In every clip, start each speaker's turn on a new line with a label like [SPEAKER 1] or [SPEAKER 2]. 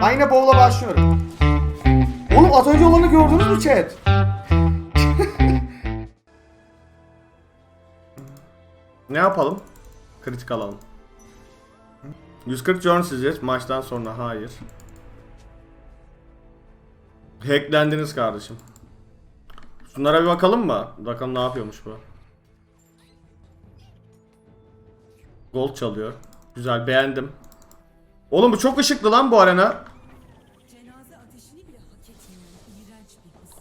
[SPEAKER 1] Yine bowl'a başlıyorum. Oğlum az önce olanı gördünüz mü chat? ne yapalım? Kritik alalım. 140 Jones izleyeceğiz maçtan sonra hayır. Hacklendiniz kardeşim. Şunlara bir bakalım mı? Bakalım ne yapıyormuş bu. Gold çalıyor. Güzel beğendim. Oğlum bu çok ışıklı lan bu arena.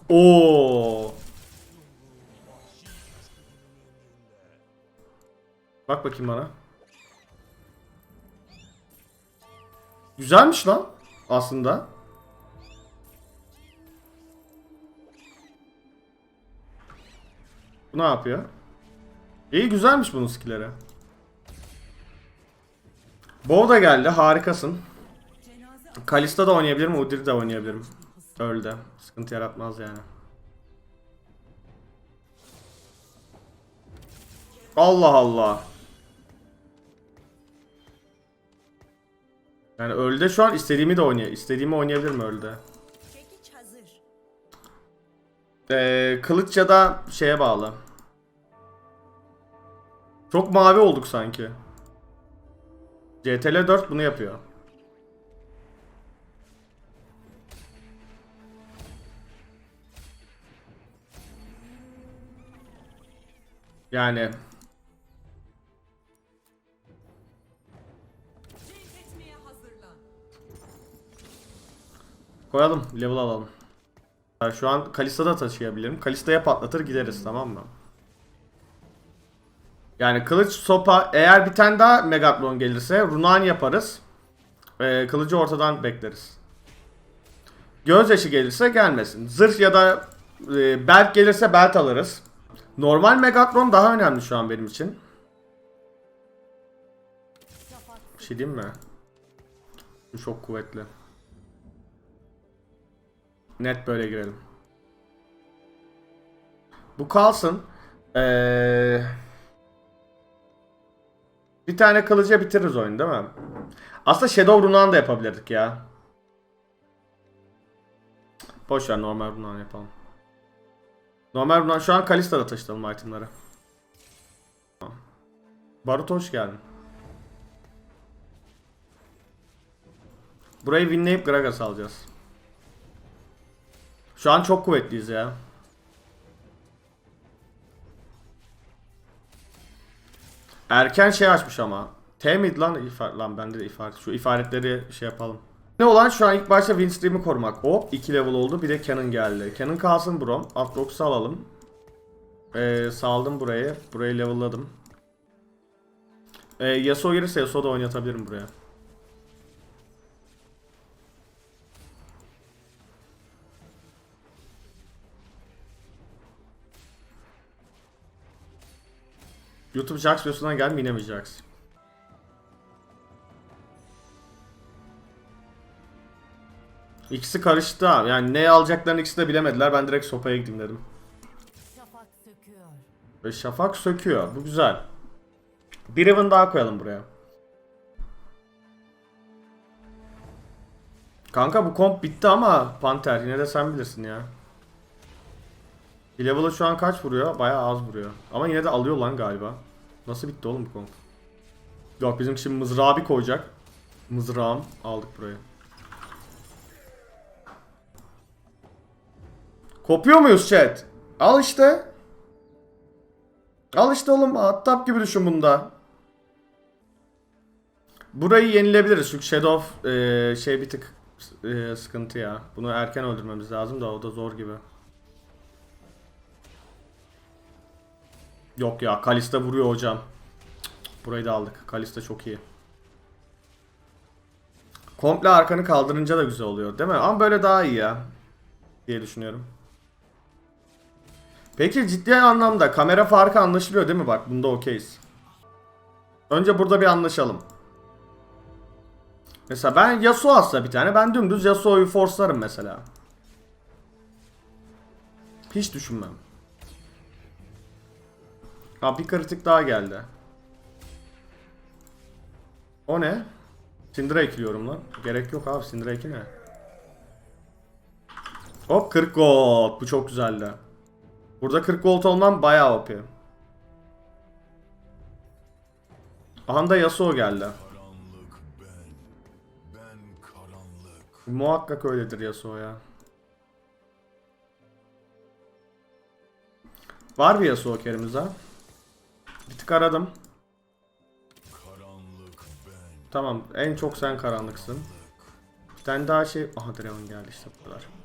[SPEAKER 1] Oo. Bak bakayım bana. Güzelmiş lan aslında. Bu ne yapıyor? İyi güzelmiş bunun skilleri. Bo da geldi harikasın. Kalista da oynayabilirim, Udyr de oynayabilirim. Öldü. Sıkıntı yaratmaz yani. Allah Allah. Yani öldü şu an istediğimi de oynay istediğimi oynayabilirim öldü. Ee, kılıç ya da şeye bağlı. Çok mavi olduk sanki. CTL 4 bunu yapıyor. Yani koyalım level alalım. Şu an Kalista'da taşıyabilirim. Kalista'ya patlatır gideriz tamam mı? Yani kılıç sopa eğer bir tane daha Megatron gelirse Runan yaparız. Ee, kılıcı ortadan bekleriz. Gözyaşı gelirse gelmesin. Zırh ya da e, belt gelirse belt alırız. Normal Megatron daha önemli şu an benim için. Bir şey diyeyim mi? Çok kuvvetli. Net böyle girelim. Bu kalsın. Ee, bir tane kılıca bitiririz oyunu değil mi? Aslında Shadow Runan da yapabilirdik ya. Boş ver normal Runan yapalım. Normal Runan şu an Kalista'da taşıtalım itemları. Barut hoş geldin. Burayı winleyip Gragas alacağız. Şu an çok kuvvetliyiz ya. Erken şey açmış ama. T mid lan lan bende de ifade. Şu ifaretleri şey yapalım. Ne olan şu an ilk başta Windstream'i korumak. Hop 2 level oldu. Bir de Canon geldi. Canon kalsın brom. Atrox'u alalım. Ee, saldım burayı. Burayı level'ladım. Ee, Yasuo gelirse Yasuo da oynatabilirim buraya. YouTube Jax videosundan gelme yine Jax? İkisi karıştı abi. Yani ne alacaklarını ikisi de bilemediler. Ben direkt sopaya gideyim dedim.
[SPEAKER 2] Şafak söküyor.
[SPEAKER 1] Ve şafak söküyor. Bu güzel. Bir evin daha koyalım buraya. Kanka bu komp bitti ama Panter yine de sen bilirsin ya. Bir level'ı şu an kaç vuruyor? Bayağı az vuruyor. Ama yine de alıyor lan galiba. Nasıl bitti oğlum bu komp? Yok bizim şimdi mızrağı bir koyacak. Mızrağım aldık burayı. Kopuyor muyuz chat? Al işte. Al işte oğlum Attap gibi düşün bunda. Burayı yenilebiliriz çünkü Shadow e, şey bir tık e, sıkıntı ya. Bunu erken öldürmemiz lazım da o da zor gibi. Yok ya Kalista vuruyor hocam. Burayı da aldık. Kalista çok iyi. Komple arkanı kaldırınca da güzel oluyor değil mi? Ama böyle daha iyi ya. Diye düşünüyorum. Peki ciddi anlamda kamera farkı anlaşılıyor değil mi? Bak bunda okeyiz. Önce burada bir anlaşalım. Mesela ben Yasuo atsa bir tane ben dümdüz Yasuo'yu forcelarım mesela. Hiç düşünmem. Ha bir kritik daha geldi. O ne? Syndra ekliyorum lan. Gerek yok abi eki ne? Hop 40 gold. Bu çok güzeldi. Burada 40 gold olmam bayağı OP. Aha da Yasuo geldi. Muhakkak öyledir Yasuo ya. Var bir Yasuo kerimiz ha. Bir tık aradım. Tamam en çok sen karanlıksın. Bir tane daha şey... Aha Draven geldi işte bu kadar.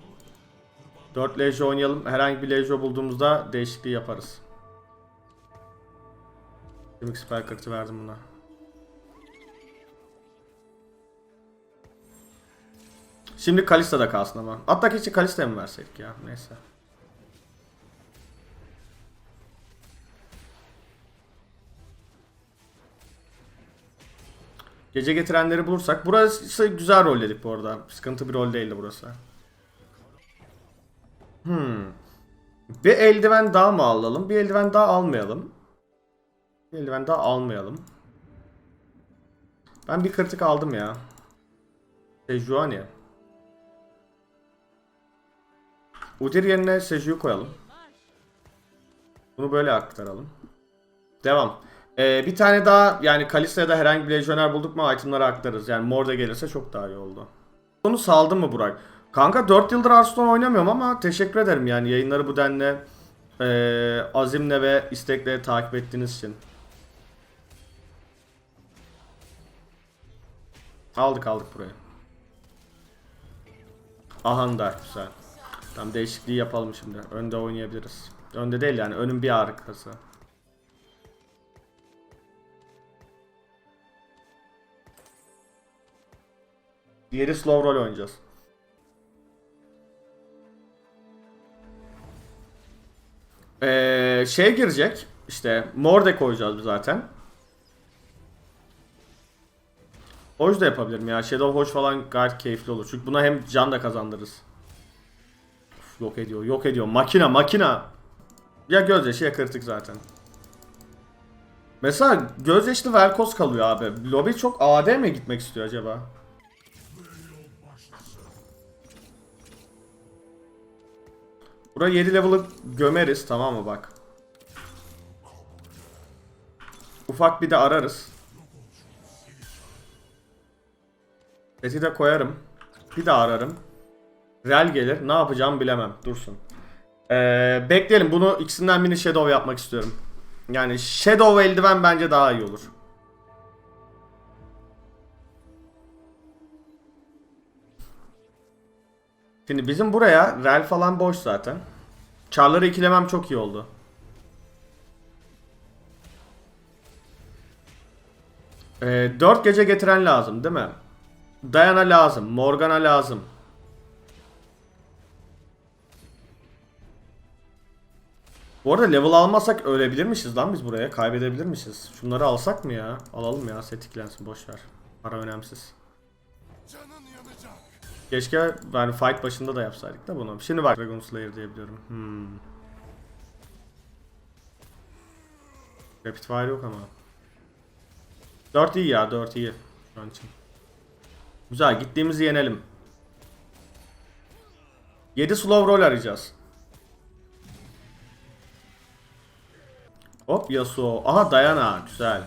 [SPEAKER 1] 4 Lejo oynayalım. Herhangi bir Lejo bulduğumuzda değişikliği yaparız. Demek spell kırtı verdim buna. Şimdi Kalista da kalsın ama. Hatta keşke Kalista'ya mı verseydik ya? Neyse. Gece getirenleri bulursak. Burası güzel rol dedik bu arada. Sıkıntı bir rol değildi burası. Hmm. Bir eldiven daha mı alalım? Bir eldiven daha almayalım. Bir eldiven daha almayalım. Ben bir kritik aldım ya. Sejuani. Udyr yerine Seju'yu koyalım. Bunu böyle aktaralım. Devam. Ee, bir tane daha yani Kalista'ya da herhangi bir lejyoner bulduk mu itemları aktarırız. Yani mor da gelirse çok daha iyi oldu. Bunu saldın mı Burak? Kanka 4 yıldır Hearthstone oynamıyorum ama teşekkür ederim yani yayınları bu denli ee, azimle ve istekle takip ettiğiniz için. Aldık aldık burayı. Ahan da güzel. Tam değişikliği yapalım şimdi. Önde oynayabiliriz. Önde değil yani önün bir arkası. Diğeri slow roll oynayacağız. Ee, şey girecek. İşte Morde koyacağız zaten. Hoş da yapabilirim ya. Shadow Hoş falan gayet keyifli olur. Çünkü buna hem can da kazandırırız. Uf, yok ediyor, yok ediyor. Makina, makina. Ya gözyaşı ya kritik zaten. Mesela gözyaşlı Velkos kalıyor abi. Lobby çok AD mi gitmek istiyor acaba? Buraya 7 level'ı gömeriz tamam mı bak. Ufak bir de ararız. Seti de koyarım. Bir daha ararım. Rel gelir. Ne yapacağımı bilemem. Dursun. Ee, bekleyelim. Bunu ikisinden birini Shadow yapmak istiyorum. Yani Shadow eldiven bence daha iyi olur. Şimdi bizim buraya rel falan boş zaten. Çarları ikilemem çok iyi oldu. Ee, 4 gece getiren lazım değil mi? Diana lazım. Morgana lazım. Bu arada level almasak ölebilirmişiz lan biz buraya. Kaybedebilirmişiz. Şunları alsak mı ya? Alalım ya. Set boşver. Para önemsiz.
[SPEAKER 3] Canın.
[SPEAKER 1] Keşke yani fight başında da yapsaydık da bunu. Şimdi bak Dragon Slayer diyebiliyorum. Hmm. Rapid Fire yok ama. 4 iyi ya 4 iyi. Şu an için. Güzel gittiğimizi yenelim. 7 slow roll arayacağız. Hop Yasuo. Aha Diana. Güzel.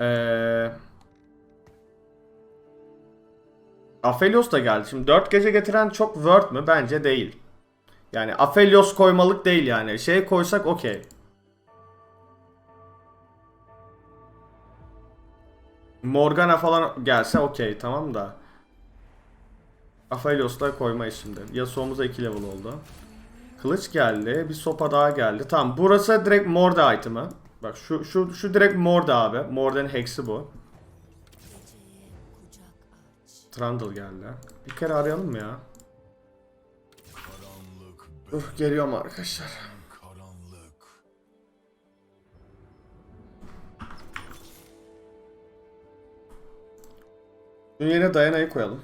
[SPEAKER 1] Eee... Aphelios da geldi. Şimdi 4 gece getiren çok worth mü? Bence değil. Yani Aphelios koymalık değil yani. Şey koysak okey. Morgana falan gelse okey tamam da. Aphelios da koymayız şimdi. Yasuo'muza 2 level oldu. Kılıç geldi. Bir sopa daha geldi. Tamam burası direkt Morde item'ı. Bak şu şu şu direkt Morde abi. Morde'nin hex'i bu. Trundle geldi. Bir kere arayalım mı ya? Uf geliyorum arkadaşlar. Bunun yerine Diana'yı koyalım.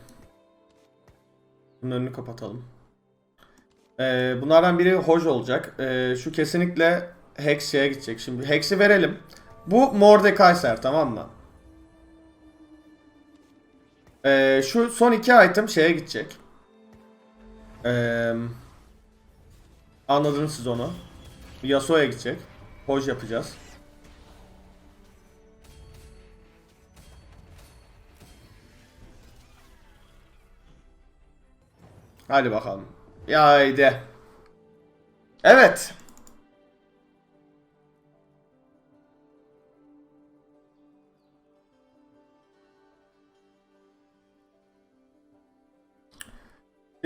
[SPEAKER 1] Bunun önünü kapatalım. Ee, bunlardan biri Hoj olacak. Ee, şu kesinlikle Hex şeye gidecek. Şimdi Hex'i verelim. Bu Mordekaiser tamam mı? Ee, şu son iki item şeye gidecek. Ee, anladınız siz onu. Yasuo'ya gidecek. Hoj yapacağız. Hadi bakalım. Haydi. Evet.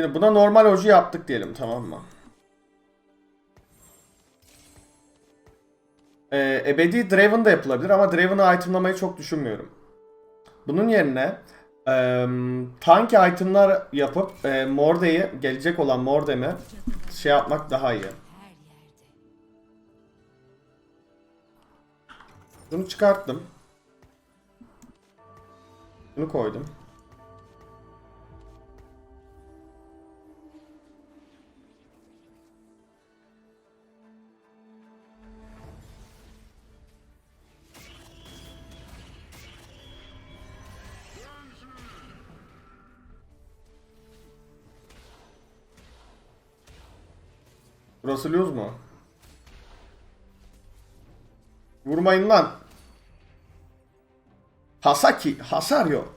[SPEAKER 1] Şimdi buna normal oju yaptık diyelim tamam mı? Ee, ebedi Draven da yapılabilir ama Draven'ı itemlamayı çok düşünmüyorum. Bunun yerine eee tank itemlar yapıp e, Morde'yi gelecek olan Mordem'i şey yapmak daha iyi. Bunu çıkarttım. Bunu koydum. Lose mu? Vurmayın lan. Hasaki, hasar yok.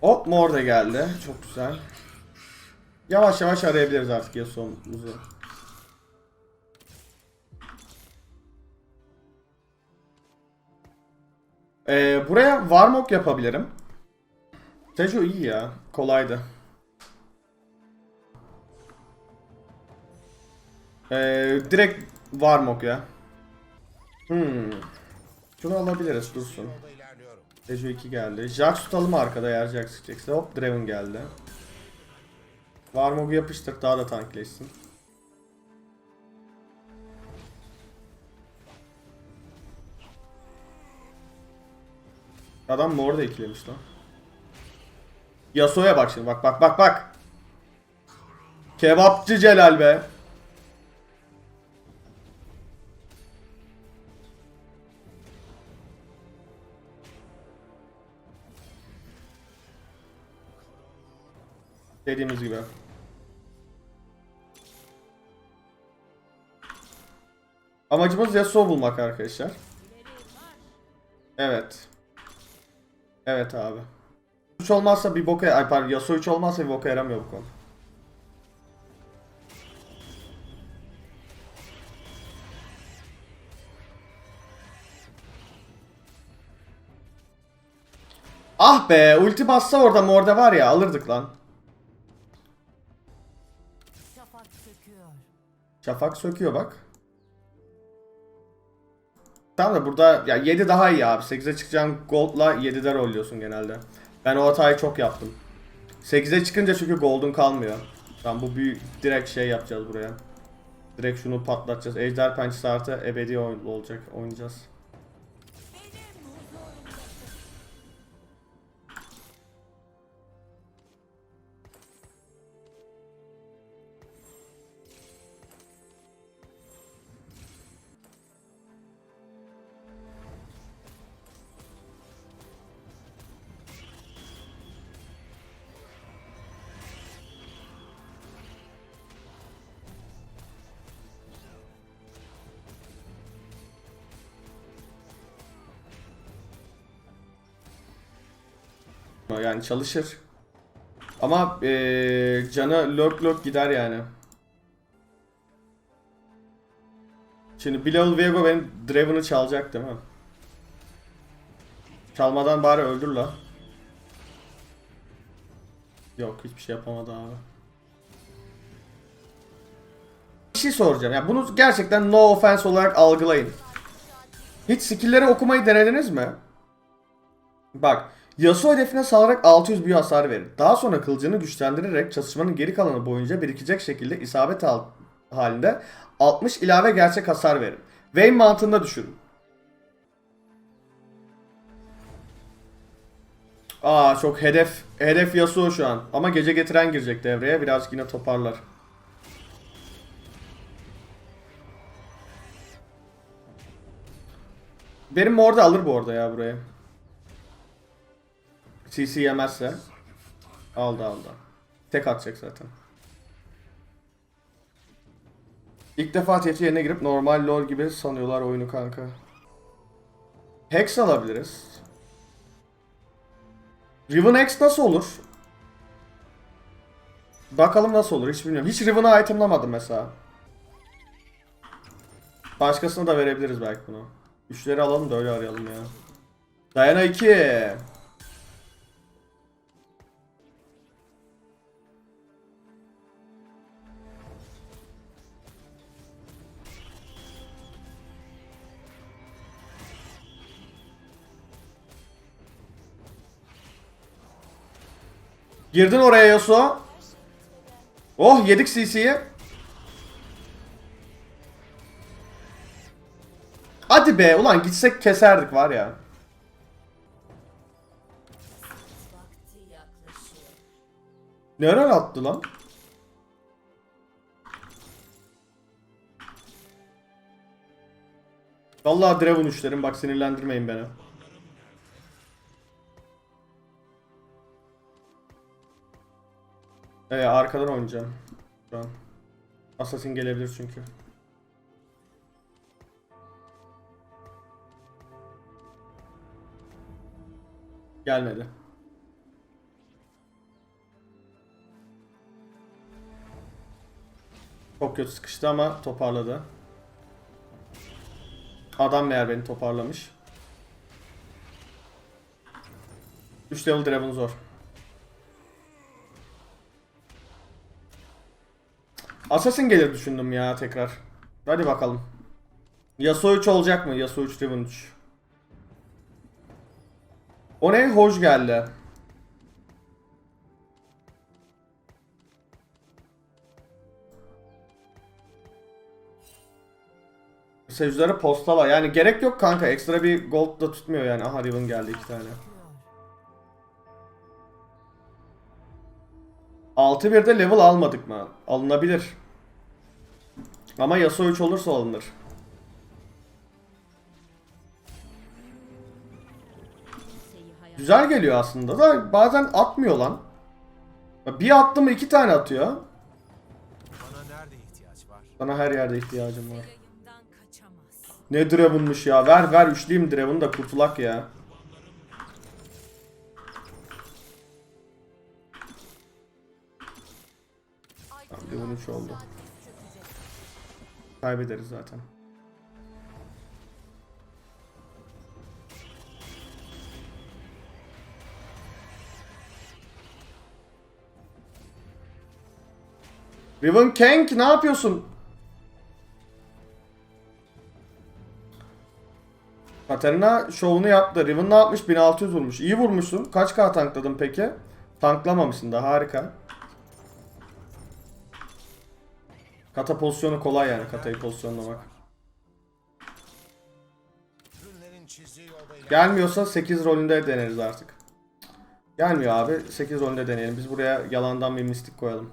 [SPEAKER 1] Hop mor da geldi. Çok güzel. Yavaş yavaş arayabiliriz artık Yasuo'muzu. Ee, buraya Warmok yapabilirim. Tejo iyi ya. Kolaydı. Ee, direkt Warmok ya. Hmm. Şunu alabiliriz dursun. Tejo 2 geldi. Jax tutalım arkada eğer Jax gidecekse. Hop Draven geldi. Warmog'u yapıştır daha da tankleşsin. Adam mor da eklemiş lan. Yasuo'ya bak şimdi bak bak bak bak. Kebapçı Celal be. Dediğimiz gibi. Amacımız Yasuo bulmak arkadaşlar. Evet. Evet abi. 3 olmazsa bir boka... Ay pardon Yasuo 3 olmazsa bir boka yaramıyor bu konu. Ah be ulti bassa orada morde var ya alırdık lan.
[SPEAKER 2] Şafak söküyor
[SPEAKER 1] bak. Tamam da burada ya 7 daha iyi abi. 8'e çıkacağın gold'la 7'de rolluyorsun genelde. Ben o hatayı çok yaptım. 8'e çıkınca çünkü gold'un kalmıyor. Tamam bu büyük direkt şey yapacağız buraya. Direkt şunu patlatacağız. Ejder pençesi artı ebedi olacak. Oynayacağız. Yani çalışır. Ama eee canı lök lök gider yani. Şimdi Bilal Viego benim Draven'ı çalacak değil mi? Çalmadan bari öldür la. Yok hiçbir şey yapamadı abi. Bir şey soracağım. Ya bunu gerçekten no offense olarak algılayın. Hiç skill'leri okumayı denediniz mi? Bak, Yasuo hedefine salarak 600 büyü hasar verir. Daha sonra kılıcını güçlendirerek çatışmanın geri kalanı boyunca birikecek şekilde isabet al halinde 60 ilave gerçek hasar verir. Vayne mantığında düşünün. Aa çok hedef hedef Yasuo şu an. Ama gece getiren girecek devreye. Birazcık yine toparlar. Benim orada alır bu arada ya burayı. CC yemezse. Aldı aldı. Tek atacak zaten. İlk defa TF yerine girip normal LoL gibi sanıyorlar oyunu kanka. Hex alabiliriz. Riven Hex nasıl olur? Bakalım nasıl olur hiç bilmiyorum. Hiç Riven'ı itemlamadım mesela. Başkasına da verebiliriz belki bunu. Üçleri alalım da öyle arayalım ya. Dayana 2. Girdin oraya Yasuo. Oh yedik CC'yi. Hadi be ulan gitsek keserdik var ya. Nereden attı lan? Vallahi Draven üçlerim bak sinirlendirmeyin beni. Ee, arkadan oynayacağım. Şu an. Assassin gelebilir çünkü. Gelmedi. Çok kötü sıkıştı ama toparladı. Adam meğer beni toparlamış. 3 level Draven zor. Assassin gelir düşündüm ya tekrar. Hadi bakalım. Yasuo 3 olacak mı? Yasuo 3 Draven 3. O ne? Hoş geldi. Seyircilere postala. Yani gerek yok kanka. Ekstra bir gold da tutmuyor yani. Aha Riven geldi iki tane. 6-1'de level almadık mı? Alınabilir. Ama Yasuo 3 olursa alınır. Güzel geliyor aslında da bazen atmıyor lan. Bir attı mı iki tane atıyor.
[SPEAKER 4] Bana nerede ihtiyaç var?
[SPEAKER 1] Sana her yerde ihtiyacım var. Ne Draven'mış ya. Ver ver üçleyeyim Draven'ı da kurtulak ya. Draven 3 oldu. Kaybederiz zaten. Riven Kank ne yapıyorsun? Katarina şovunu yaptı. Riven ne yapmış? 1600 vurmuş. İyi vurmuşsun. Kaç K tankladın peki? Tanklamamışsın da harika. Kata pozisyonu kolay yani. Katayı
[SPEAKER 3] ilerle.
[SPEAKER 1] Gelmiyorsa 8 rolünde deneriz artık. Gelmiyor abi. 8 rolünde deneyelim. Biz buraya yalandan bir mistik koyalım.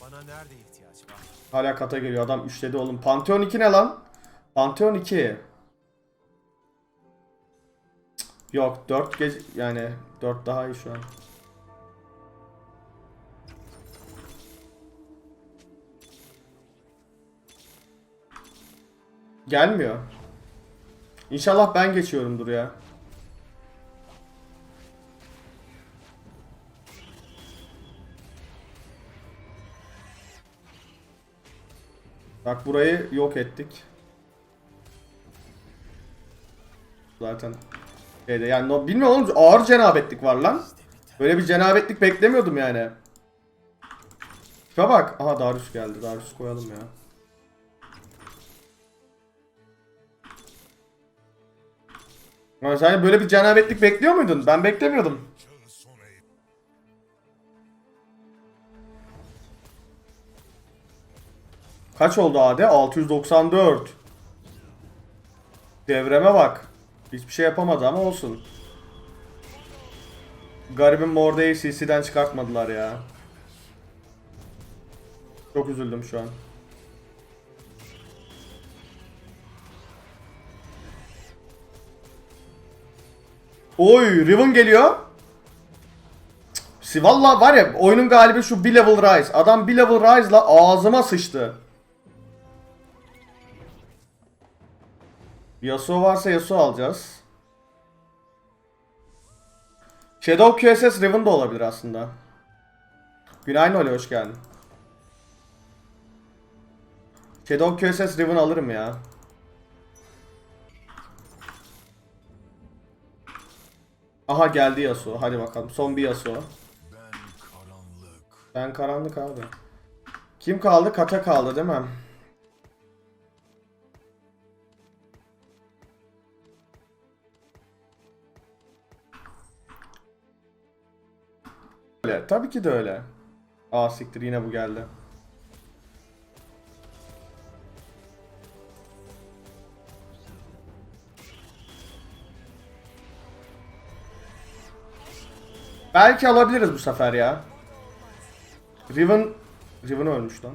[SPEAKER 4] Bana nerede ihtiyaç var?
[SPEAKER 1] Hala kata geliyor. Adam üçledi oğlum. Pantheon 2 ne lan? Pantheon 2. Cık, Yok 4 gece yani 4 daha iyi şu an. Gelmiyor. İnşallah ben geçiyorumdur ya. Bak burayı yok ettik. Zaten şeyde yani no, bilmiyorum ağır cenabetlik var lan. Böyle bir cenabetlik beklemiyordum yani. Tipe bak. Aha Darius geldi. Darius koyalım ya. Ama sen böyle bir cenabetlik bekliyor muydun? Ben beklemiyordum. Kaç oldu AD? 694. Devreme bak. Hiçbir şey yapamadı ama olsun. Garibim Morde'yi CC'den çıkartmadılar ya. Çok üzüldüm şu an. Oy Riven geliyor. Cık, Valla var ya oyunun galibi şu bir level rise. Adam bir level rise'la ağzıma sıçtı. Yasuo varsa Yasuo alacağız. Shadow QSS Riven de olabilir aslında. Günaydın Oli hoş geldin. Shadow QSS Riven alırım ya. Aha geldi Yasuo. Hadi bakalım. Son bir Yasuo.
[SPEAKER 3] Ben karanlık.
[SPEAKER 1] Ben karanlık abi. Kim kaldı? Kata kaldı değil mi? Öyle. Tabii ki de öyle. Aa siktir yine bu geldi. Belki alabiliriz bu sefer ya. Riven Riven ölmüş lan.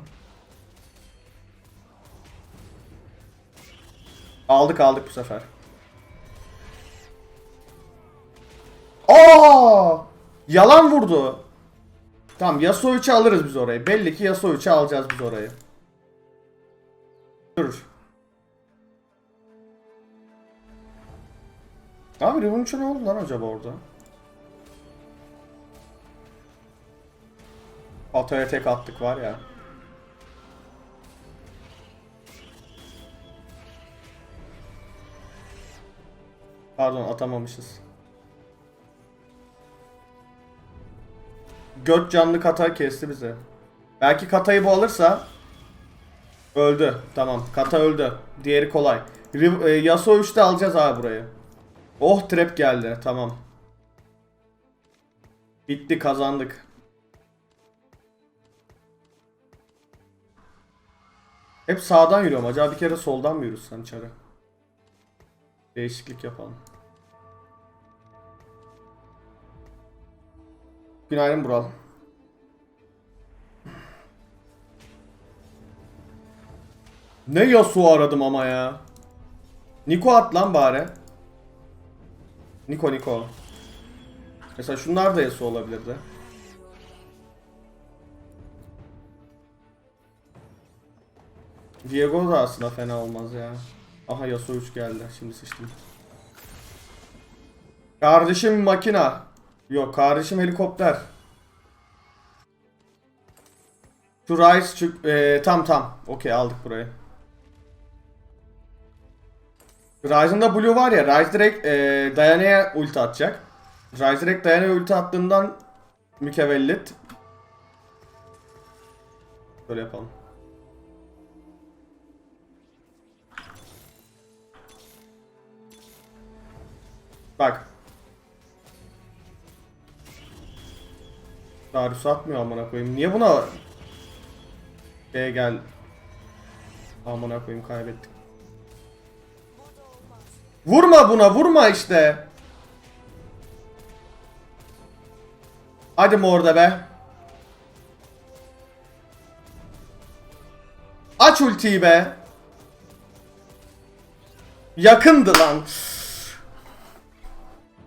[SPEAKER 1] Aldık aldık bu sefer. Aa! Yalan vurdu. Tamam Yasuo 3'ü alırız biz orayı. Belli ki Yasuo 3'ü alacağız biz orayı. Dur. Abi Riven 3'e ne oldu lan acaba orada? Atoya tek attık var ya. Pardon atamamışız. Göt canlı kata kesti bize. Belki katayı bu alırsa öldü. Tamam kata öldü. Diğeri kolay. Riv- e, Yasuo 3'te alacağız abi burayı. Oh trap geldi. Tamam. Bitti kazandık. Hep sağdan yürüyorum. Acaba bir kere soldan mı yürüsem içeri? Değişiklik yapalım. Günaydın Bural. Ne Yasuo aradım ama ya. Niko at lan bari. Niko Niko. Mesela şunlar da Yasuo olabilirdi. Diego da aslında fena olmaz ya. Aha Yasuo 3 geldi. Şimdi sıçtım. Kardeşim makina. Yok kardeşim helikopter. Şu Rise çık... Ee, tam tam. Okey aldık burayı. Ryze'ın da Blue var ya. Ryze direkt ee, Diana'ya ulti atacak. Ryze direkt Diana'ya ulti attığından mükevellit. Böyle yapalım. Bak. Darius atmıyor amına koyayım. Niye buna B'ye gel. Amına koyayım kaybettik. Vurma buna vurma işte. Hadi mi orada be? Aç ultiyi be. Yakındı lan.